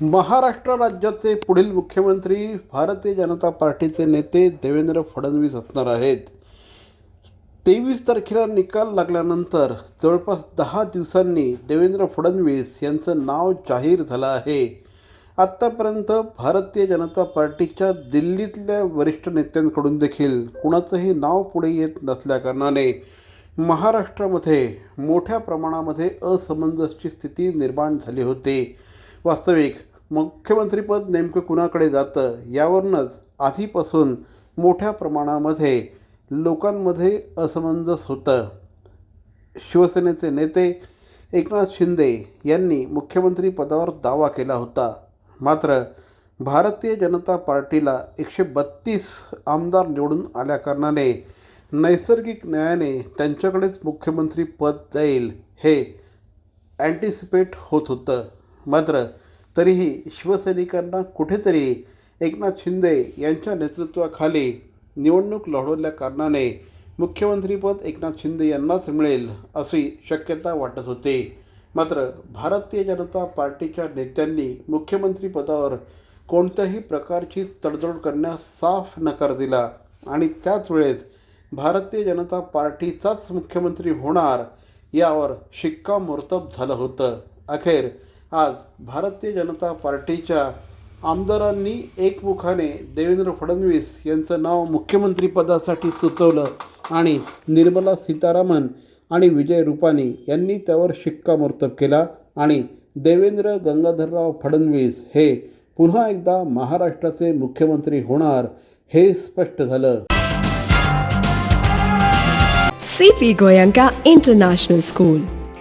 महाराष्ट्र राज्याचे पुढील मुख्यमंत्री भारतीय जनता पार्टीचे नेते देवेंद्र फडणवीस असणार आहेत. तेवीस तारखेला निकाल लागल्यानंतर जवळपास दहा दिवसांनी देवेंद्र फडणवीस यांचं नाव जाहीर झालं आहे. आत्तापर्यंत भारतीय जनता पार्टीच्या दिल्लीतल्या वरिष्ठ नेत्यांकडून देखील कुणाचंही नाव पुढे येत नसल्याकारणाने महाराष्ट्रामध्ये मोठ्या प्रमाणामध्ये असमंजसची स्थिती निर्माण झाली होती. वास्तविक मुख्यमंत्रीपद नेमकं कुणाकडे जातं यावरूनच आधीपासून मोठ्या प्रमाणामध्ये लोकांमध्ये असमंजस होतं. शिवसेनेचे नेते एकनाथ शिंदे यांनी मुख्यमंत्री पदावर दावा केला होता. मात्र भारतीय जनता पार्टीला एकशे बत्तीस आमदार निवडून आल्याकारणाने नैसर्गिक न्यायाने त्यांच्याकडेच मुख्यमंत्री पद जाईल हे अँटिसिपेट होत होतं. मात्र तरीही शिवसैनिकांना कुठेतरी एकनाथ शिंदे यांच्या नेतृत्वाखाली निवडणूक लढवल्या कारणाने मुख्यमंत्रीपद एकनाथ शिंदे यांनाच मिळेल अशी शक्यता वाटत होती. मात्र भारतीय जनता पार्टीच्या नेत्यांनी मुख्यमंत्रीपदावर कोणत्याही प्रकारची तडजोड करण्यास साफ नकार दिला आणि त्याच वेळेस भारतीय जनता पार्टीचाच मुख्यमंत्री होणार यावर शिक्कामोर्तब झालं होतं. अखेर आज भारतीय जनता पार्टीच्या आमदारांनी एकमुखाने देवेंद्र फडणवीस यांचं नाव मुख्यमंत्रीपदासाठी सुचवलं आणि निर्मला सीतारामन आणि विजय रुपानी यांनी त्यावर शिक्कामोर्तब केला आणि देवेंद्र गंगाधरराव फडणवीस हे पुन्हा एकदा महाराष्ट्राचे मुख्यमंत्री होणार हे स्पष्ट झालं. C P Goenka international school